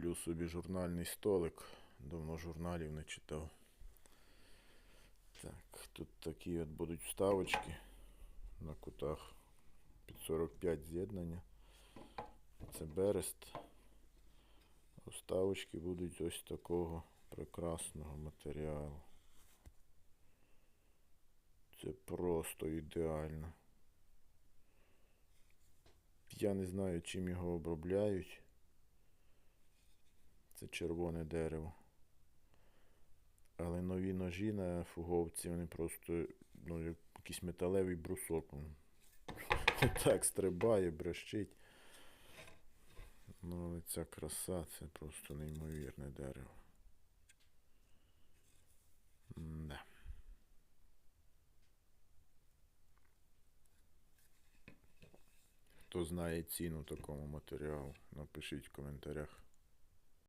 Зроблю собі журнальний столик. Давно журналів не читав. Так, тут такі от будуть вставочки на кутах під 45 з'єднання. Це берест. Вставочки будуть ось такого прекрасного матеріалу. Це просто ідеально. Я не знаю, чим його обробляють. Це червоне дерево. Але нові ножі на фуговці, вони просто ну, якийсь металевий брусок. Так стрибає, брещить. Ну, але ця краса це просто неймовірне дерево. Да. Хто знає ціну такому матеріалу, напишіть в коментарях.